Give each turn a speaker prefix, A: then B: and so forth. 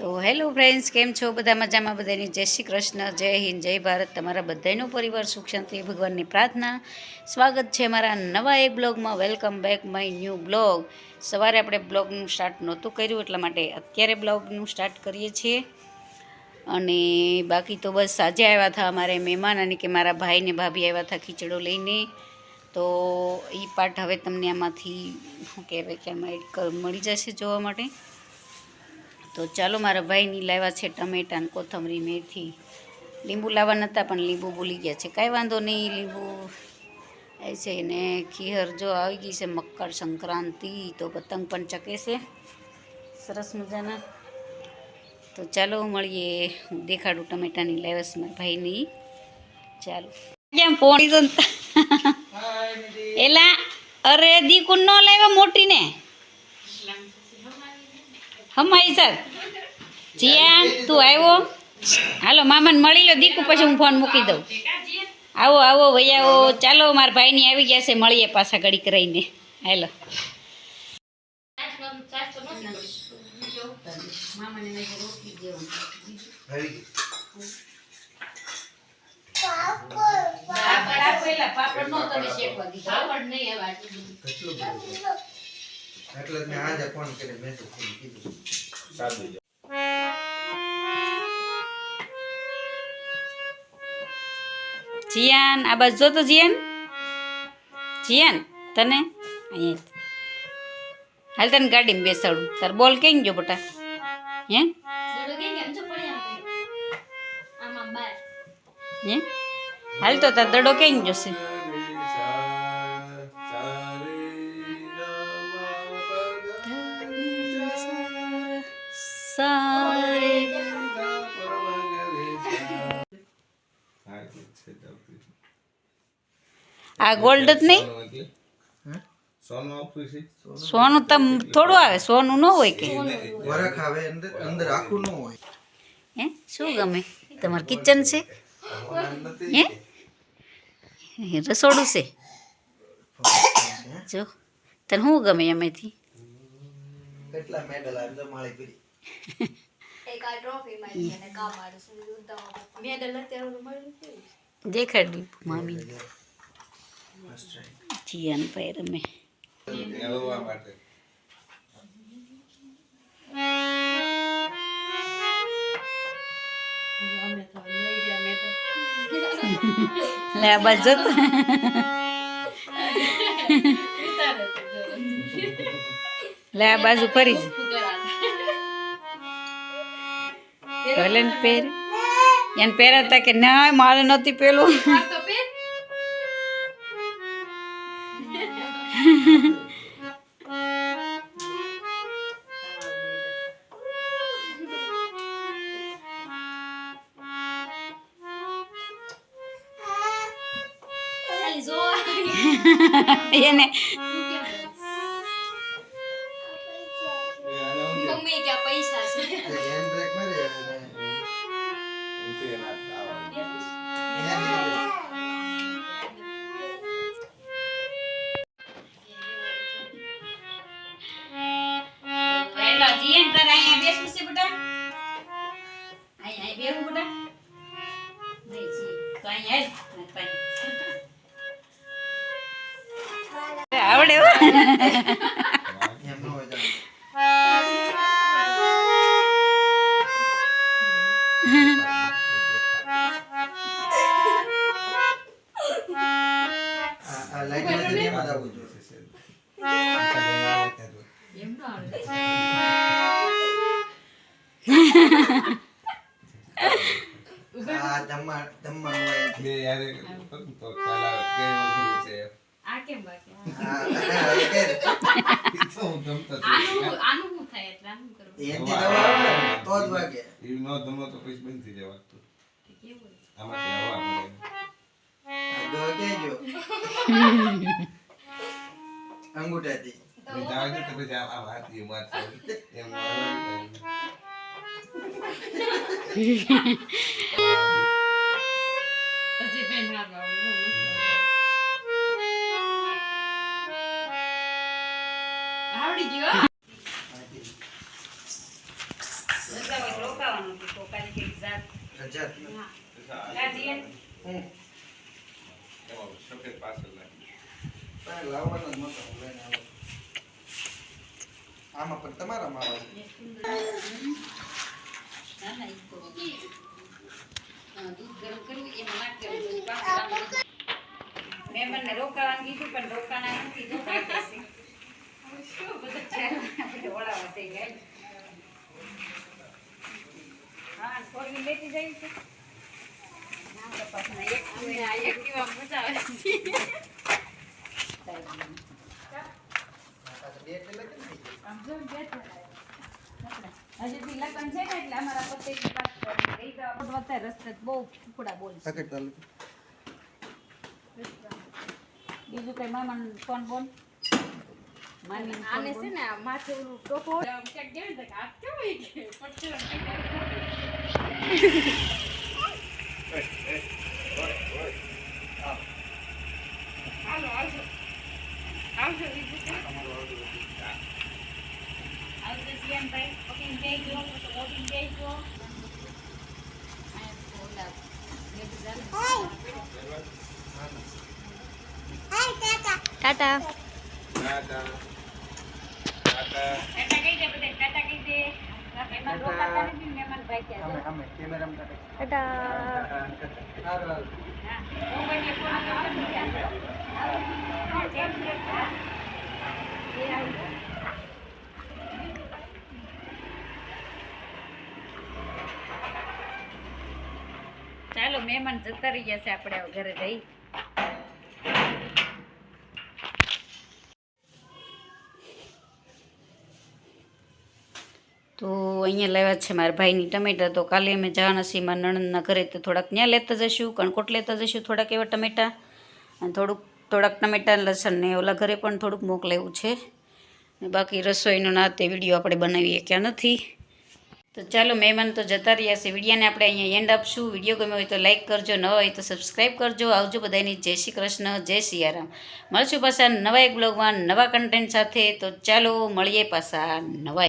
A: તો hello friends, કેમ છો? બધા મજામાં? બધાની જય શ્રી કૃષ્ણ, જય હિન્દ, જય ભારત. તમારા બધાનો પરિવાર સુખ શાંતિ, ભગવાનની પ્રાર્થના. સ્વાગત છે મારા નવા એક બ્લોગમાં. Welcome back my new blog સવારે આપણે બ્લોગનું સ્ટાર્ટ નહોતું કર્યું, એટલા માટે અત્યારે બ્લોગનું સ્ટાર્ટ કરીએ છીએ. અને બાકી તો બસ સાંજે આવ્યા હતા અમારે મહેમાન, અને કે મારા ભાઈને ભાભી આવ્યા હતા ખીચડો લઈને. તો એ પાર્ટ હવે તમને આમાંથી, શું કહેવાય, કે આમાં મળી જશે જોવા માટે. તો ચાલો મારા ભાઈની લાવ્યા છે ટમેટા ને કોથમરી મેથી. લીંબુ લાવવા નહોતા પણ લીંબુ ભૂલી ગયા છે. કાંઈ વાંધો નહીં લીંબુ એ છે ને ખીહર જો આવી ગઈ છે મકર સંક્રાંતિ તો પતંગ પણ ચકે છે. સરસ મજાના. તો ચાલો મળીએ. હું દેખાડું ટમેટાની લાવ્યા છે મારા ભાઈની. ચાલો. કેમ તો? એલા અરે દીકુ ન લાવ્યા મોટીને? હમાઈ સર. જીયા તું આવ્યો? હાલો મામાને મળી લો દીકુ પછી હું ફોન મૂકી દઉં. આવો આવો ભાઈ આવો ચાલો મારા ભાઈની આવી ગયા છે મળીએ પાછા ઘડી કરાઈને હાલો.
B: એટલે મેં આજે ફોન
A: જીયાન આ બાજુ જોતો જીયાન? જીયાન તને? અહીંયા હાલ તને ગાડીમાં બેસાડું. તાર બોલ કેમ જો બટા? હે? હે? હાલ તો તાર દડો કેમ જશે આ ગોલ્ડ જ નહીં?
C: સોનું
A: તમ થોડું આવે સોનું ન હોય કે?
B: અંદર અંદર આખું ન હોય.
A: હે? શું ગમે? તમારું કિચન છે? હે? રસોડું છે? જો તને શું ગમે એમાંથી?
B: કેટલા મેડલ આવે માળી પીરી
A: દેખાડ્યું મામી જીયાન ભાઈ રમે. લે આ બાજુ જો તો. લે બાજુ ફરી જ. ભલે ને પહેર એને પહેરાતા કે ના મારે નથી પેલું એને અહીંયા અહીં બેહું બેટા નહીં જી તો અહીંયા આવ મારી પાસે. આવડે હો.
B: એમ ન હોય જાણ. આ જમવા જમવાનું હોય.
C: બે યારે તો ખ્યાલ આવે કે ઓળખેલું છે એમ.
B: આ હવે કે
C: તો હું જમતો જ નથી.
B: એનથી દવા આવે તો જ વાગે.
C: ઈ ન જમો તો પછી બંધ થઈ જાય વાગતું. આમાંથી હવા મળે.
B: આ દવા ક્યાં અંગૂઠાથી.
C: પછી તો પછી આમ- આમ હાથથી એમ હાથ છે. એમ ન આવે ને
A: આવડી ગયો રજા હોય તો રોકાવાનું હતું તો કાલે કંઈક જાત
B: રજા
A: હા
C: સફેદ પાછળ નાખી.
B: લાવવાનો જ લઈને આવ્યો આમાં પણ તમારા માવા
A: દૂધ ગરમ કર્યું એમાં નાખી દેવું પછી. મહેમાનને રોકાવાનું કીધું પણ રોકાણા નથી જો છે? હજી લગ્ન છે ને એટલે અમારા પતિ બીજું કઈ મામા ફોન બોલ
D: આને છે ને માથે ઓલું ટોપો ક્યાંક કેવો ઈ કે પડશે હાલો આવજો આવજો બીજું શું?
A: આવજો જીયાનભાઈ પકડીને બેસજો પછી મોડીને બેસજો
D: ટાટા
C: ટાટા. ટાટા.
A: ટાટા કહી દે બધા ટાટા કહી દે મહેમાન રોકાતા નથી ને મહેમાન ભાઈ
B: અમે
A: ત્યાં
B: અમે કેમેરામાં કાઢે.
D: ટાટા
B: હારું, હારું.
A: હા મોબાઈલને ફોન કરવાનો ત્યાં. હા, જેમ કે હા. એ આવજો. ચાલો મહેમાન જતા રહી ગયા છે આપણે ઘરે જઈ તો અહીંયા લાવ્યા છે મારા ભાઈની ટમેટા. તો કાલે અમે જવાના મારા નણંદના ઘરે. તો થોડાક ત્યાં લેતા જઈશું, કણકોટ લેતા જઈશું થોડાક એવા ટમેટા. અને થોડુંક, થોડાક ટમેટા લસણ ને ઓલા ઘરે પણ થોડુંક મોકલાવ્યું છે. ને બાકી રસોઈનો ના તે વીડિયો આપણે બનાવીએ ક્યાં નથી. તો ચાલો, મહેમાન તો જતા રહ્યા છે. વિડીયાને આપણે અહીંયા એન્ડ આપશું. વીડિયો ગમ્યો હોય તો લાઈક કરજો ન હોય તો સબસ્ક્રાઈબ કરજો. આવજો બધાની જય શ્રી કૃષ્ણ, જય સિયારામ મળશું પાછા નવા એક બ્લોગમાં નવા કન્ટેન્ટ સાથે. તો ચાલો, મળીએ પાછા નવા